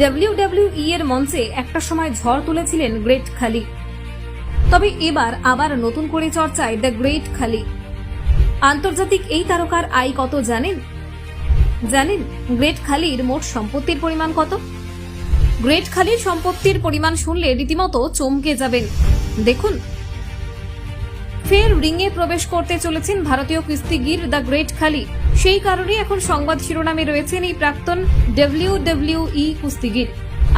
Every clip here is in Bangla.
ডাব্লিউডাব্লিউই এর মঞ্চে একটা সময় ঝড় তুলেছিলেন গ্রেট খালি। তবে এবার আবার নতুন করে চর্চায় দ্য গ্রেট খালি। আন্তর্জাতিক এই তারকার আয় কত জানেন? জানেন গ্রেট খালির মোট সম্পত্তির পরিমাণ কত? গ্রেট খালির সম্পত্তির পরিমাণ শুনলে রীতিমতো চমকে যাবেন। দেখুন। ফের রিংয়ে প্রবেশ করতে চলেছেন ভারতীয় কুস্তিগির দ্য গ্রেট খালি। সেই কারণে এখন সংবাদ শিরোনামে রয়েছেন এই প্রাক্তন ডব্লিউ ই কুস্তিগির।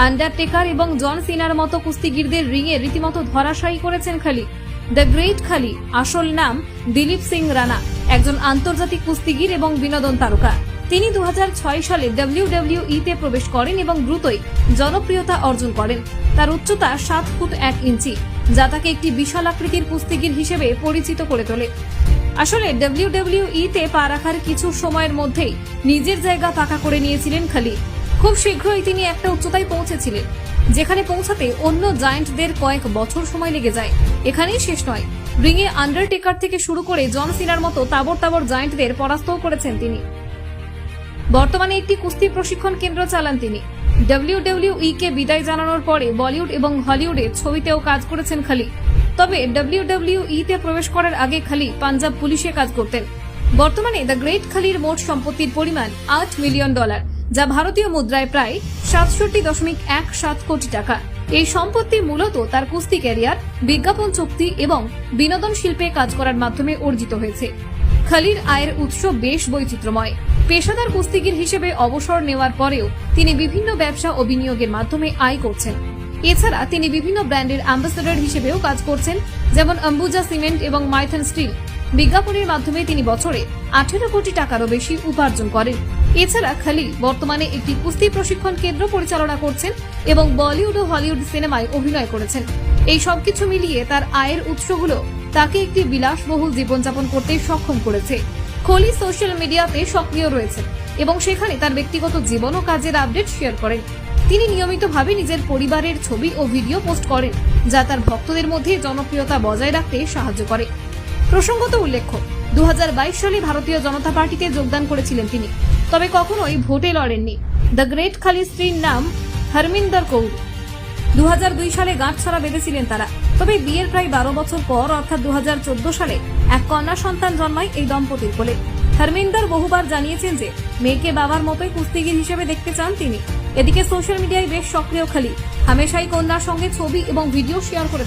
আন্ডারটেকার এবং জন সিনার মতো কুস্তিগিরদের রিংয়ে রীতিমতো ধরাশায়ী করেছেন খালি। দ্য গ্রেট খালি আসল নাম দিলীপ সিং রানা, একজন আন্তর্জাতিক কুস্তিগির এবং বিনোদন তারকা। তিনি দু হাজার ছয় সালে ডাব্লিউ তে প্রবেশ করেন এবং দ্রুতই জনপ্রিয়তা অর্জন করেন। তার উচ্চতা সাত ফুট এক ইঞ্চি, যা তাকে একটি বিশাল আকৃতির কুস্তিগির হিসেবে পরিচিত করে তোলে। আসলে ডাব্লিউ তে পা রাখার কিছু সময়ের মধ্যেই নিজের জায়গা পাকা করে নিয়েছিলেন খালি খুব শীঘ্রই তিনি একটা উচ্চতায় পৌঁছেছিলেন, যেখানে পৌঁছাতে অন্য জায়ান্টদের কয়েক বছর সময় লেগে যায়। এখানেই শেষ নয়, রিংয়ে আন্ডারটেকার থেকে শুরু করে জন সিনার মতো তাবর তাবর জায়ান্টদের পরাস্তও করেছেন তিনি। বর্তমানে একটি কুস্তি প্রশিক্ষণ কেন্দ্র চালান তিনি। ডাব্লিউডাব্লিউই কে বিদায় জানানোর পরে বলিউড এবং হলিউডে ছবিতেও কাজ করেছেন খালি তবে ডাব্লিউডাব্লিউই তে প্রবেশ করার আগে খালি পাঞ্জাব পুলিশে কাজ করতেন। বর্তমানে দ্য গ্রেট খালির মোট সম্পত্তির পরিমাণ আট মিলিয়ন ডলার, যা ভারতীয় মুদ্রায় প্রায় সাতষট্টি দশমিক এক সাত কোটি টাকা। এই সম্পত্তি মূলত তার কুস্তি ক্যারিয়ার, বিজ্ঞাপন চুক্তি এবং বিনোদন শিল্পে কাজ করার মাধ্যমে অর্জিত হয়েছে। খালির আয়ের উৎস বেশ বৈচিত্র্যময়। পেশাদার কুস্তিগির হিসেবে অবসর নেওয়ার পরেও তিনি বিভিন্ন ব্যবসা ও বিনিয়োগের মাধ্যমে আয় করছেন। এছাড়া তিনি বিভিন্ন ব্র্যান্ডের অ্যাম্বাসেডর হিসেবেও কাজ করছেন, যেমন অম্বুজা সিমেন্ট এবং মাইথন স্টিল। বিজ্ঞাপনের মাধ্যমে তিনি বছরে আঠেরো কোটি টাকারও বেশি উপার্জন করেন। এছাড়া খালি বর্তমানে একটি কুস্তি প্রশিক্ষণ কেন্দ্র পরিচালনা করছেন এবং বলিউড ও হলিউড সিনেমায় অভিনয় করেছেন। এই সবকিছু মিলিয়ে তার আয়ের উৎসগুলো তাকে একটি বিলাসবহুল জীবনযাপন করতে সক্ষম করেছে। খলি সোশ্যাল মিডিয়াতে সক্রিয় রয়েছেন এবং সেখানে তার ব্যক্তিগত জীবন ও কাজের আপডেট শেয়ার করেন। তিনি নিয়মিতভাবে নিজের পরিবারের ছবি ও ভিডিও পোস্ট করেন, যা তার ভক্তদের মধ্যে জনপ্রিয়তা বজায় রাখতে সাহায্য করে। প্রসঙ্গত উল্লেখ্য দু সালে ভারতীয় জনতা পার্টিতে যোগদান করেছিলেন তিনি, তবে কখনোই ভোটে লড়েননি। দ্য গ্রেট খালি স্ত্রীর নাম হরমিন্দর কৌর। দু হাজার দুই সালে গাঁট ছাড়া বেঁধেছিলেন তারা, তবে বিয়ের প্রায় বারো বছর পর, অর্থাৎ দু হাজার চোদ্দ সালে, এক কন্যা সন্তান জন্মায় এই দম্পতির কোলে। ধর্মিন্দর বহুবার জানিয়েছেন যে, মেয়েকে বাবার মতোই কুস্তিগির হিসেবে দেখতে চান তিনি। এদিকে সোশ্যাল মিডিয়ায় বেশ সক্রিয় খালি। হামেশাই কন্যার সঙ্গে ছবি এবং ভিডিও শেয়ার করে